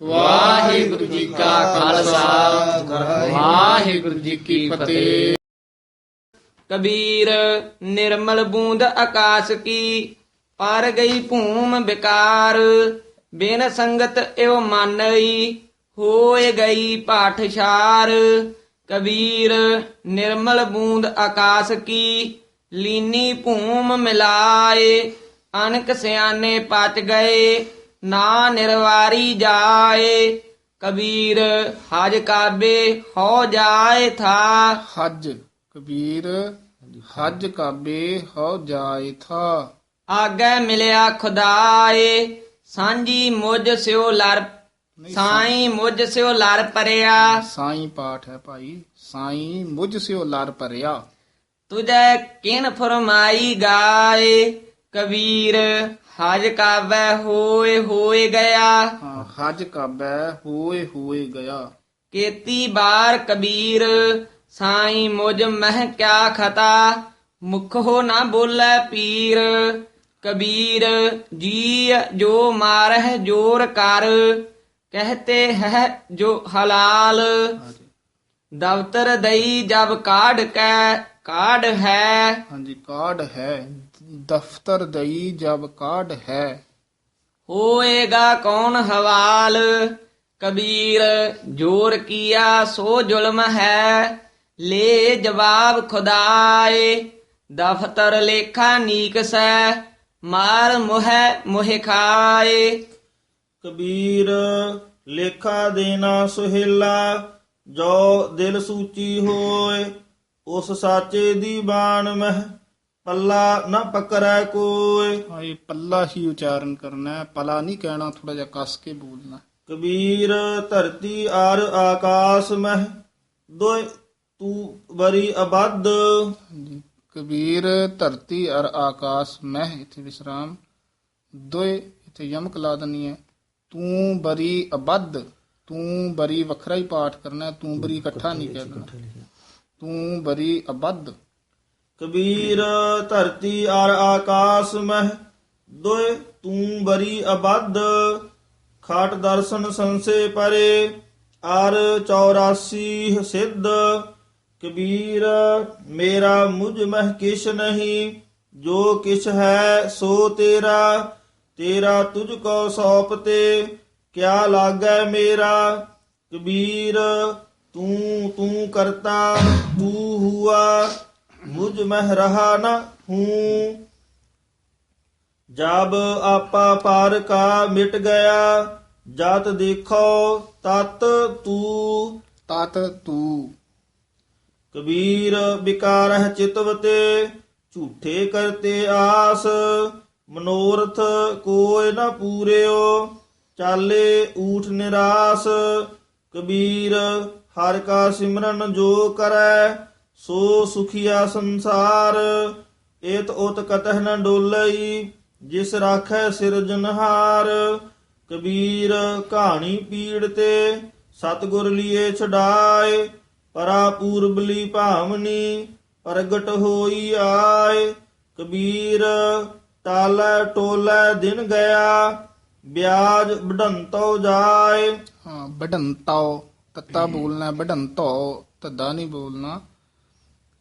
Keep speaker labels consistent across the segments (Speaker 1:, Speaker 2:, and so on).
Speaker 1: ਵਾਹਿਗੁਰੂ ਜੀ ਕਾ ਖਾਲਸਾ। ਵਾਹਿਗੁਰੂ ਜੀ ਕੀ ਫਤਿਹ।
Speaker 2: ਕਬੀਰ ਨਿਰਮਲ ਬੂੰਦ ਆਕਾਸ਼ ਕੀ, ਪਰ ਗਈ ਭੂਮ ਵਿਕਾਰ ਬਿਨ ਸੰਗਤ ਇਵ ਮਾਨਈ, ਹੋਏ ਗਈ ਪਾਠਸ਼ਾਰ। ਕਬੀਰ ਨਿਰਮਲ ਬੂੰਦ ਆਕਾਸ਼ ਕੀ, ਲੀਨੀ ਭੂਮ ਮਿਲਾਏ। ਅਨਕ ਸਿਆਣੇ ਪਚ ਗਏ ਨਾ ਨਿਰਵਾਰੀ ਜਾਏ ਕਬੀਰ ਹਜ ਕਾਬੇ ਹੋ ਜਾਏ ਥਾ।
Speaker 3: ਹਜ ਕਬੀਰ ਹਜ ਕਾਬੇ ਹੋ ਜਾਏ ਥਾ।
Speaker 2: ਆਗੇ ਮਿਲਿਆ ਖੁਦਾਏ ਸਾਂਝੀ ਮੁਝ ਸਿਓ ਲਰ ਸਾਈ ਮੁਝ ਸਿਓ ਲਰ ਪਰਿਆ।
Speaker 3: ਸਾਈ ਪਾਠ ਹੈ ਭਾਈ ਸਾਈ ਮੁਝ ਸਿਓ ਲਰ ਪਰਿਆ।
Speaker 2: ਤੁਝੈ ਕਿਨ ਫਰਮਾਈ ਗਾਏ ਕਬੀਰ ਹਜ ਕਾਵੈ ਹੋਏ ਹੋਏ ਗਿਆ।
Speaker 3: ਹਾਂ, ਹਜ ਕਾਬੈ ਹੋਏ ਹੋਏ ਗਿਆ।
Speaker 2: ਕੀਤੀ ਬਾਰ ਕਬੀਰ ਸਾਈ ਮੁਝ ਮਹਿ ਕਿਆ ਖਤਾ। ਮੁਖ ਹੋ ਨਾ ਬੋਲੇ ਪੀਰ ਕਬੀਰ ਜੀ ਜੋ ਮਾਰਹਿ ਜੋਰ ਕਰ। ਕਹਤੇ ਹੈ ਜੋ ਹਲਾਲ ਦਵਤਰ ਦਈ ਜਬ ਕਾਢ ਕੈ ਕਾਢ ਹੈ।
Speaker 3: ਹਾਂਜੀ ਕਾਢ ਹੈ। ਦਫਤਰ ਦਈ ਜਬ ਕਾਢ ਹੈ।
Speaker 2: ਹੋਏਗਾ ਕੌਣ ਹਵਾਲ? ਕਬੀਰ ਜੋਰ ਕੀਆ ਸੋ ਜ਼ੁਲਮ ਹੈ। ਲੈ ਜਵਾਬ ਖੁਦਾਏ ਦਫਤਰ ਲੇਖਾ ਨੀਕ ਸੈ ਮਾਰ ਮੁਹਿ ਮੁਹਿ ਖਾਏ।
Speaker 4: ਕਬੀਰ ਲੇਖਾ ਦੇਣਾ ਸੁਹੇਲਾ ਜੋ ਦਿਲ ਸੂਚੀ ਹੋਏ। ਉਸ ਸਾਚੇ ਦੀ ਬਾਣ ਮਹਿ ਪੱਲਾ ਨਾ ਪਕੜੈ ਕੋਏ
Speaker 3: ਹਾਂ ਇਹ ਪੱਲਾ ਹੀ ਉਚਾਰਨ ਕਰਨਾ ਹੈ ਪਲਾ ਨਹੀਂ ਕਹਿਣਾ ਥੋੜਾ ਜਿਹਾ ਕੱਸ ਕੇ ਬੋਲਣਾ।
Speaker 4: ਕਬੀਰ ਧਰਤੀ ਆਰ ਆਕਾਸ ਮਹਿ ਦੋਇ ਤੂੰ ਬਰੀ ਅਬਦ
Speaker 3: ਹਾਂਜੀ ਕਬੀਰ ਧਰਤੀ ਅਰ ਆਕਾਸ ਮਹਿ ਇਥੇ ਵਿਸਰਾਮ। ਦੋਏ ਇਥੇ ਯਮਕ ਲਾ ਦਨੀ ਹੈ ਤੂੰ ਬਰੀ ਅਬਦ ਤੂੰ ਬਰੀ ਵੱਖਰਾ ਹੀ ਪਾਠ ਕਰਨਾ ਤੂੰ ਬਰੀ ਇਕੱਠਾ ਨਹੀਂ ਕਹਿਣਾ ਤੂੰ ਬਰੀ ਅਬਦ
Speaker 4: ਕਬੀਰ ਧਰਤੀ ਆਰ ਆਕਾਸ ਮਹਿ ਦੋਇ ਤੂੰ ਬਰੀ ਅਬਦ ਖਾਟ ਦਰਸ਼ਨ ਸੰਸੇ ਪਰੇ ਆਰ 84 ਸਿੱਧ। ਕਬੀਰ, ਮੇਰਾ ਮੁਝ ਮਹਿ ਕਿਛ ਨਹੀਂ, ਜੋ ਕਿਛ ਹੈ ਸੋ ਤੇਰਾ। ਤੇਰਾ ਤੁਝ ਕੋ ਸੌਪਤੇ ਕਿਆ ਲਾਗੈ ਮੇਰਾ? ਕਬੀਰ ਤੂੰ ਤੂੰ ਕਰਤਾ ਤੂੰ ਹੁਆ ਮੁਝ ਮਹਿ ਰਹਾ ਨ ਹੂੰ। ਜਬ ਆਪਾ ਪਰ ਕਾ ਮਿਟ ਗਿਆ ਜਤ ਦੇਖੋ ਤਤ ਤੂੰ।
Speaker 3: ਤਤ ਤੂੰ।
Speaker 4: ਕਬੀਰ ਵਿਕਾਰਹ ਚਿਤਵਤੇ ਝੂਠੇ ਕਰਤੇ ਆਸ ਮਨੋਰਥ ਕੋਇ ਨਾ ਪੂਰਿਓ ਚਾਲੇ ਊਠ ਨਿਰਾਸ। ਕਬੀਰ ਹਰ ਕਾ ਸਿਮਰਨ ਜੋ ਕਰੈ, ਸੋ ਸੁਖੀਆ ਸੰਸਾਰ। ਏਤ ਉਤ ਕਤਹ ਨ ਡੋਲਈ, ਜਿਸ ਰਾਖੈ ਸਿਰਜਨਹਾਰ ਕਬੀਰ ਕਹਾਣੀ ਪੀੜ ਤੇ ਸਤਗੁਰ ਲੀਏ ਛਡਾਏ। ਪਰਾ ਪੂਰਬਲੀ ਭਾਵਨੀ, ਪ੍ਰਗਟ ਹੋਈ ਆਏ। ਕਬੀਰ ਟਾਲੇ ਟੋਲੈ ਦਿਨ ਗਿਆ, ਵਿਆਜ ਵਡੰਤੋ ਜਾਏ।
Speaker 3: ਹਾਂ ਵਡੰਤਾਓ ਤੱਤਾ ਬੋਲਣਾ ਵਡੰਤੋ ਤੱਦਾ ਨਹੀਂ ਬੋਲਣਾ।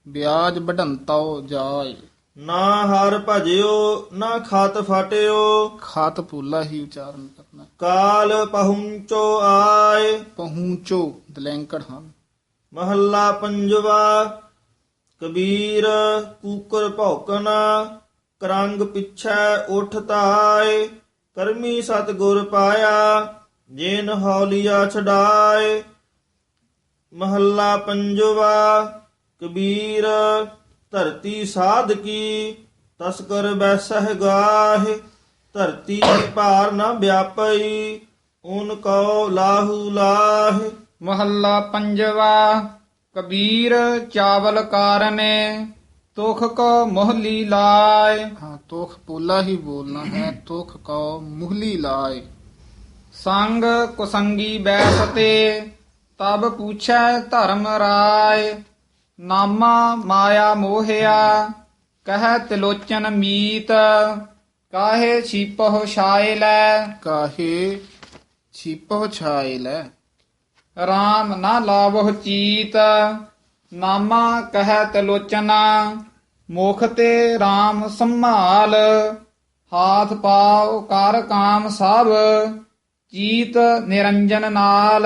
Speaker 3: ਵਿਆਜ ਵਡੰਤਾਓ ਜਾਏ।
Speaker 4: ਨਾ ਹਰ ਭਜਿਓ ਨਾ ਖਤ ਫਟਿਓ।
Speaker 3: ਖਾਤ ਪੂਲਾ ਹੀ ਉਚਾਰਨ ਕਰਨਾ।
Speaker 4: ਕਾਲ ਪਹੁੰਚੋ ਆਏ।
Speaker 3: ਪਹੁੰਚੋ ਦਲੈਂਕੜ ਹਨ
Speaker 4: ਮਹੱਲਾ ਪੰਜਵਾ ਕਬੀਰ ਕੂਕਰ ਭੌਕਣਾ ਕਰੰਗ ਪਿਛੈ ਉਠ ਤਾਏ ਕਰਮੀ ਸਤਗੁਰ ਪਾਇਆ ਜਿਨ ਹੌਲੀਆ ਛਡਾਏ। ਮਹੱਲਾ ਪੰਜਵਾ ਕਬੀਰ ਧਰਤੀ ਸਾਧ ਕੀ ਤਸਕਰ ਬੈਸਹਿ ਗਾਹਿ ਧਰਤੀ ਭਾਰ ਨਾ ਵਿਆਪਈ ਓਨ ਕਉ ਲਾਹੂ ਲਾਹਿ।
Speaker 5: ਮਹੱਲਾ ਪੰਜਵਾ ਕਬੀਰ ਚਾਵਲ ਕਾਰਨੇ ਤੁਖ ਕੋ ਮੋਹਲੀ ਲਾਏ।
Speaker 3: ਹਾਂ ਤੋਖ ਪੂਲਾ ਹੀ ਬੋਲਣਾ ਹੈ ਤੋਖ ਕਉ ਮੁਹਲੀ ਲਾਏ।
Speaker 5: ਸੰਗ ਕੁਸੰਗੀ ਬੈਸਤੇ ਤਬ ਪੁੱਛੈ ਧਰਮ ਰਾਏ ਨਾਮਾ ਮਾਇਆ ਮੋਹਿਆ ਕਹਿ ਤਿਲੋਚਨ ਮੀਤ ਕਾਹੇ ਛੀਪਹੁ ਛਾਏ ਲੈ?
Speaker 3: ਕਾਹੇ ਛੀਪੋ ਛਾਏ ਲੈ?
Speaker 5: RAM ਨਾ ਲਾਵਹੁ ਚੀਤ ਨਾਮਾ ਕਹਿਤ ਲੋਚਨਾ ਮੁਖ ਤੇ RAM ਸੰਭਾਲ ਹਾਥ ਪਾਉ ਕਰ ਕਾਮ ਸਭ ਚੀਤ ਨਿਰੰਜਨ ਨਾਲ।